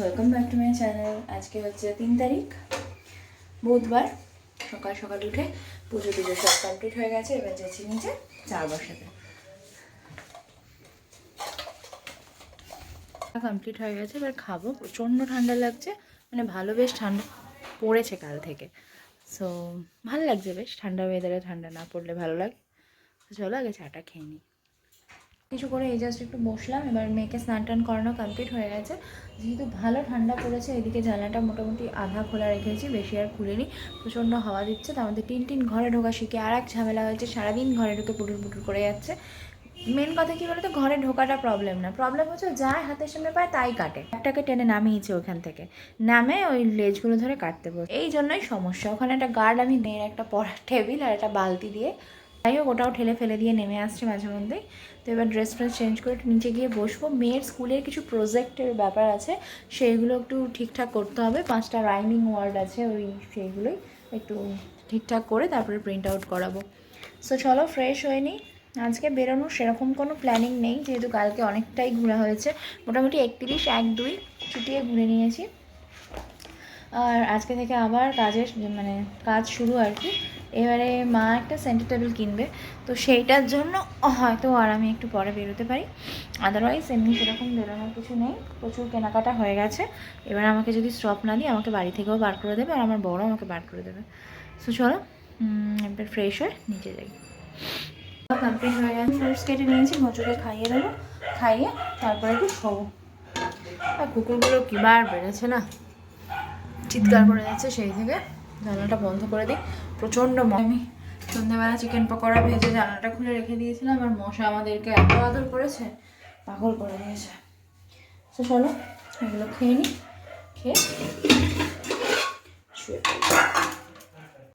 Welcome back to my channel আজকে হচ্ছে তিন তারিখ, বুধবার। সকাল সকাল উঠে পুজো টুজো সব কমপ্লিট হয়ে গেছে, এবার যাচ্ছি নিচে চা বসাতে। কমপ্লিট হয়ে গেছে, এবার খাব। প্রচণ্ড ঠান্ডা লাগছে মানে ভালো বেশ ঠান্ডা পড়েছে কাল থেকে। সো ভালো লাগছে বেশ, ঠান্ডা ওয়েদারে ঠান্ডা না পড়লে ভালো লাগে। চলো আগে চাটা খেয়ে নিই। কিছু করে এই জাস্ট একটু বসলাম, এবার মেয়েকে স্নান টান করানো কমপ্লিট হয়ে গেছে। যেহেতু ভালো ঠান্ডা পড়েছে, এদিকে জানলাটা মোটামুটি আধা খোলা রেখেছি, বেশি আর খুলিনি। প্রচণ্ড হাওয়া দিচ্ছে, তার মধ্যে টিন টিন ঘরে ঢোকা শিখে আর এক ঝামেলা হয়েছে, সারাদিন ঘরে ঢুকে পুটুর পুটুর করে যাচ্ছে। মেন কথা কি বলতো, ঘরে ঢোকাটা প্রবলেম না। প্রবলেম হচ্ছে যার হাতের সামনে পায় তাই কাটে। একটাকে টেনে নামিয়েছে ওখান থেকে। নামে ওই লেজগুলো ধরে কাটতে বসে। এই জন্যই সমস্যা। ওখানে একটা গার্ড আমি মেয়ের একটা পড়ার টেবিল আর একটা বালতি দিয়ে যাই হোক, ওটাও ঠেলে ফেলে দিয়ে নেমে আসছে মাঝে মধ্যেই। তো এবার ড্রেস ফ্রেস চেঞ্জ করে নিচে গিয়ে বসবো। মেয়ের স্কুলের কিছু প্রজেক্টের ব্যাপার আছে, সেইগুলো একটু ঠিকঠাক করতে হবে। পাঁচটা রাইমিং ওয়ার্ড আছে, ওই সেইগুলোই একটু ঠিকঠাক করে তারপরে প্রিন্ট আউট করাবো। সো চলো ফ্রেশ হয়ে নিই। আজকে বেরোনোর সেরকম কোনো প্ল্যানিং নেই, যেহেতু কালকে অনেকটাই ঘোরা হয়েছে। মোটামুটি একত্রিশ, এক, দুই ছুটিয়ে ঘুরে নিয়েছি। আর আজকে থেকে আবার কাজের মানে কাজ শুরু আর কি। এবারে মা একটা সেন্টার টেবিল কিনবে তো সেইটার জন্য হয়তো আর আমি একটু পরে বেরোতে পারি। আদারওয়াইজ এমনি সেরকম বেরোনোর কিছু নেই প্রচুর কেনাকাটা হয়ে গেছে। এবার আমাকে যদি স্টপ না দিই আমাকে বাড়ি থেকেও বার করে দেবে আর আমার বড় আমাকে বার করে দেবে। সো চলো এবার ফ্রেশ হয়ে নিচে যাই। কমপ্লিট হয়ে গেছে ফ্রুটস কেটে নিয়েছি মোচুকে খাইয়ে দেবো খাইয়ে তারপরে একটু শোবো। আর কুকুরগুলো কী বার বেড়েছে না? চিৎকার করে যাচ্ছে সেই থেকে। জানালাটা বন্ধ করে দিই। প্রচণ্ড আমি সন্ধ্যেবেলা চিকেন পকোড়া ভেজে জানালাটা খুলে রেখে দিয়েছিলাম, আর মশা আমাদেরকে এত আদর করেছে, পাগল করে দিয়েছে। তো চলো, এগুলো খেয়ে নিই খেয়ে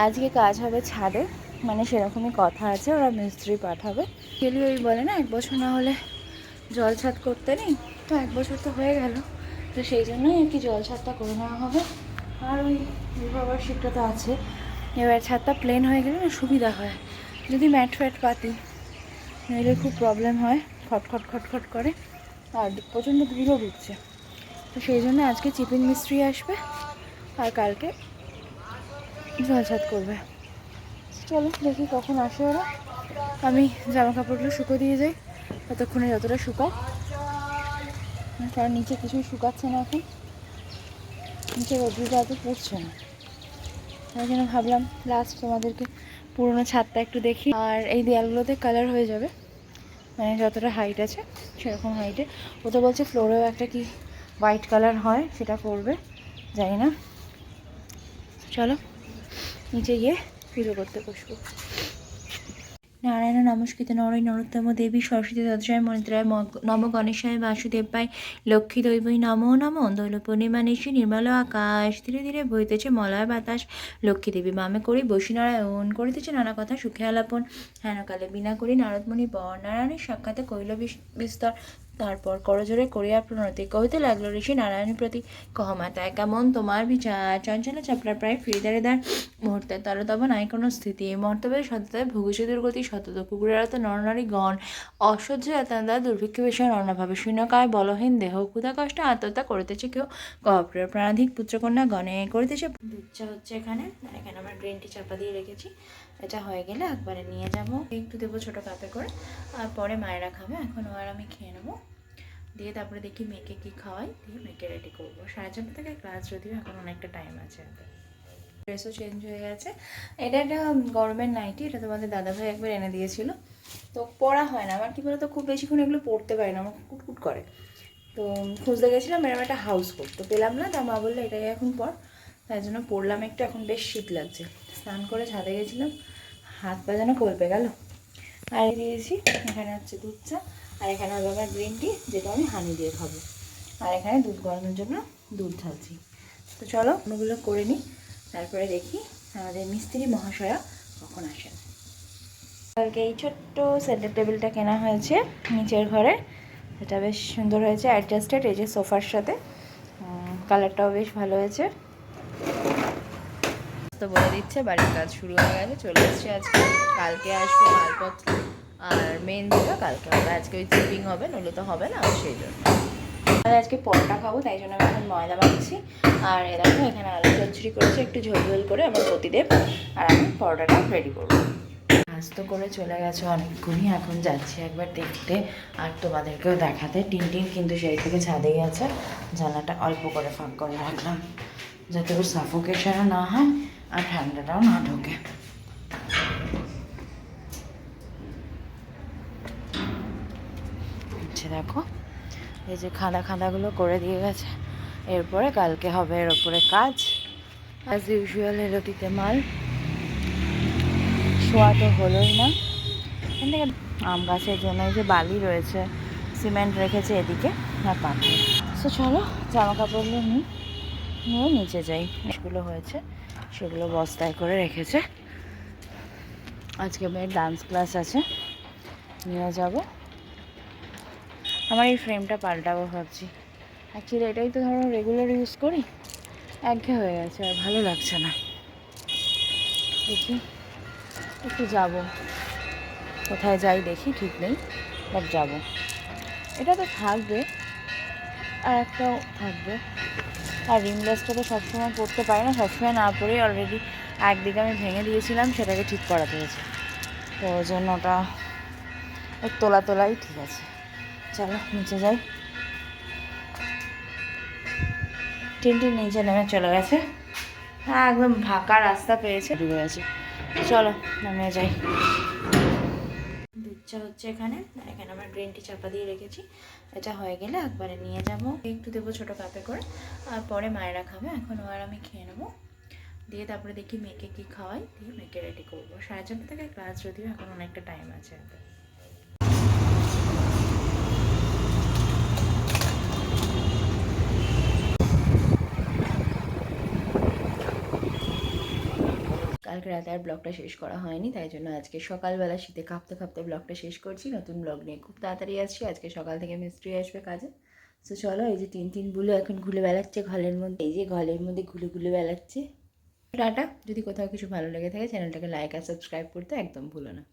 আজকে কাজ হবে ছাদে মানে সেরকমই কথা আছে, ওরা মিস্ত্রি পাঠাবে। গেলি ওই বলে না, এক বছর না হলে জল ছাদ করতে নেই, তো এক বছর তো হয়ে গেল। তো সেই জন্যই আর কি জল ছাদটা করে নেওয়া হবে। আর ওই বাবার শিপটা তো আছে এবার ছাদটা প্লেন হয়ে গেলে না সুবিধা হয়। যদি ম্যাট ফ্যাট পাতি, নইলে খুব প্রবলেম হয় খটখট খটখট করে। আর প্রচণ্ড ভিড়ও ঢুকছে তো সেই জন্য আজকে চিপিন মিস্ত্রি আসবে আর কালকে জল ছাদ করবে। চলো দেখি কখন আসে ওরা। আমি জামা কাপড়গুলো শুকো দিয়ে যাই ততক্ষণে যতটা শুকায় কারণ নিচে কিছুই শুকাচ্ছে না এখন। নিচে রোদ্রুটা এত পড়ছে না। তাই জন্য ভাবলাম লাস্ট তোমাদেরকে পুরনো ছাদটা একটু দেখি। আর এই দেয়ালগুলোতে কালার হয়ে যাবে। মানে যতটা হাইট আছে, সেরকম হাইটে ও তো বলছে ফ্লোরেও একটা কি হোয়াইট কালার হয়, সেটা করবে জানি না। চলো, নিচে গিয়ে পুজো করতে বসবো। নারায়ণ নমস্কৃত, নরই নরোত্তম দেবী সরস্বতী তৎসায় মন্ত্রায় নম গণেশায় বাসুদেব পাই লক্ষ্মী দৈবী নম নম। দৈল পূর্ণিমা নিশি নির্মল আকাশ, ধীরে ধীরে বইতেছে মলয় বাতাস। লক্ষ্মী দেবী মামে করি বসি নারায়ণ করিতেছে নানা কথা সুখে আলাপন। হেনকালে বিনা করি নারদমণি বর, নারায়ণের সাক্ষাতে কৈল বিস- বিস্তর তারপর করজোরে করিয়া প্রণতি। কহিতে লাগল, ঋষি নারায়ণের প্রতি কহমাতায় কেমন তোমার বিচার? চঞ্চল চাপড়া প্রায় ফিরিদারে দার মুহূর্তে তার তব নাই কোনো স্থিতি। মর্তব্যের সততায় ভুগুছে দুর্গতি সতত কুকুরের তো নরনারী গণ। অসহ্য এতান্দা দুর্ভিক্ষ বিষয় রণভাবে শূন্যকায় বলহীন দেহ, ক্ষুধা, কষ্ট, আত্মহত্যা করিতেছে কেউ কপ্রিয় প্রাণাধিক পুত্রকন্যা গণে করিতেছে। হচ্ছে এখানে। এখানে আমার গ্রিন টি চাপা দিয়ে রেখেছি। এটা হয়ে গেলে একবারে নিয়ে যাব। একটু দেবো ছোটো কাপে করে, আর পরে মায়েরা খাবে। এখন ও আর আমি খেয়ে নেব। দিয়ে তারপরে দেখি মেয়েকে কি খাওয়াই। দিয়ে মেয়েকে রেডি করব। সাড়ে চারটা থেকে ক্লাস যদিও এখন অনেকটা টাইম আছে ড্রেসও চেঞ্জ হয়ে গেছে। এটা একটা গরমের নাইটি এটা তোমাদের দাদাভাই একবার এনে দিয়েছিল। তো পরা হয় না। আমার কী বলতো, খুব বেশিক্ষণ এগুলো পরতে পারি না। আমার কুটকুট করে। তো খুঁজতে গেছিলাম এরকম একটা হাউস কোট তো পেলাম না, তা মা বলল, এটাই এখন পর তাই জন্য পড়লাম একটু, এখন বেশ শীত লাগছে। স্নান করে ছাদে গেছিলাম, হাত পা যেন কলপে গেল। আর দিয়েছি, এখানে হচ্ছে দুধ চা, আর এখানে হবে আমার গ্রিন টি, যেটা আমি হানি দিয়ে খাব। আর এখানে দুধ গরমের জন্য দুধ ঢালছি তো চলো ওগুলো করে নিই, তারপরে দেখি আমাদের মিস্ত্রি মহাশয়া কখন আসেন। কালকে এই ছোট্ট সেন্টার টেবিলটা কেনা হয়েছে নিচের ঘরে। এটা বেশ সুন্দর হয়েছে অ্যাডজাস্টেড এই যে সোফার সাথে। কালারটাও বেশ ভালো হয়েছে। তো বলে দিচ্ছে, বাড়ির কাজ শুরু হয়ে গেছে, চলে এসছে আজকে। কালকে আসবে মালপত্র আর মেন যেটা কালকে হবে। আজকে ওই চিপিং হবে, নইলে তো হবে না, সেই জন্য। আজকে পরোটা খাব, তাই জন্য আমি এখন ময়দা মাখছি। আর এ দেখো, এখানে আলু চচ্চড়ি করেছে, একটু ঝোল ঝোল করে আমার প্রতিদেব আর আমি পরোটাটা রেডি করব। তো করে চলে গেছে অনেকক্ষণই, এখন যাচ্ছি একবার দেখতে। আর তোমাদেরকেও দেখাতে টিন টিন কিন্তু সেই থেকে ছাদে গেছে। জানাটা অল্প করে ফাঁক করে রাখলাম, যাতে ওর সাফোকেশনও না হয়। আর ঠান্ডাটাও না ঢোকে। হচ্ছে দেখো, এই যে খাদা খাদাগুলো করে দিয়ে গেছে। এরপরে কালকে হবে এর ওপরে কাজ। অ্যাজ ইউজুয়াল এরতিতে মাল। শোয়া তো হলোই না। এখান থেকে আম গাছের জন্য যে বালি রয়েছে, সিমেন্ট রেখেছে এদিকে, আর পাথর তো চলো, জামা কাপড়গুলো নিই নিয়ে নিচে যাই। এগুলো হয়েছে। সেগুলো বস্তায় করে রেখেছে। আজকে মেয়ের ডান্স ক্লাস আছে। নিয়ে যাব। আমার এই ফ্রেমটা পাল্টাবো ভাবছি। অ্যাকচুয়ালি এটাই তো ধরো রেগুলার ইউজ করি। একঘেয়ে হয়ে গেছে আর ভালো লাগছে না। দেখি, একটু যাব। কোথায় যাই দেখি, ঠিক নেই বাট যাব। এটা তো থাকবে, আর একটাও থাকবে। আর রিমলেসটা তো সবসময় পড়তে পারি না সবসময় না পড়েই অলরেডি একদিকে আমি ভেঙে দিয়েছিলাম সেটাকে ঠিক করাতে হয়েছে। তো ওই জন্য ওটা ওই তোলা তোলাই ঠিক আছে। চলো নিচে যাই। টিনটিন নিচে নেমে চলে গেছে। হ্যাঁ একদম ফাঁকা রাস্তা পেয়েছে। ডুবে গেছে। চলো নামে যাই। চা হচ্ছে এখানে। এখানে আমার গ্রিন টি চাপা দিয়ে রেখেছি। এটা হয়ে গেলে একবারে নিয়ে যাব। একটু দেবো ছোটো কাপে করে। আর পরে মায়েরা খাবে এখন আর আমি খেয়ে নেব। দিয়ে তারপরে দেখি মেয়েকে কী খাওয়াই। দিয়ে মেয়েকে রেডি করব। সাড়ে চারটে থেকে ক্লাস যদিও এখন অনেকটা টাইম আছে। কালকে রাতে আর ব্লগটা শেষ করা হয়নি, তাই জন্য আজকে সকালবেলা শীতে কাঁপতে কাঁপতে ব্লগটা শেষ করছি। নতুন ব্লগ নিয়ে খুব তাড়াতাড়ি আসছি। আজকে সকাল থেকে মিস্ত্রি আসবে কাজে। তো চলো, এই যে তিন তিন বুলো এখন ঘুলে বেড়াচ্ছে ঘরের মধ্যে। এই যে ঘরের মধ্যে ঘুলে ঘুরে বেড়াচ্ছে। টাটা। যদি কোথাও কিছু ভালো লেগে থাকে চ্যানেলটাকে লাইক আর সাবস্ক্রাইব করতে একদম ভুলো না।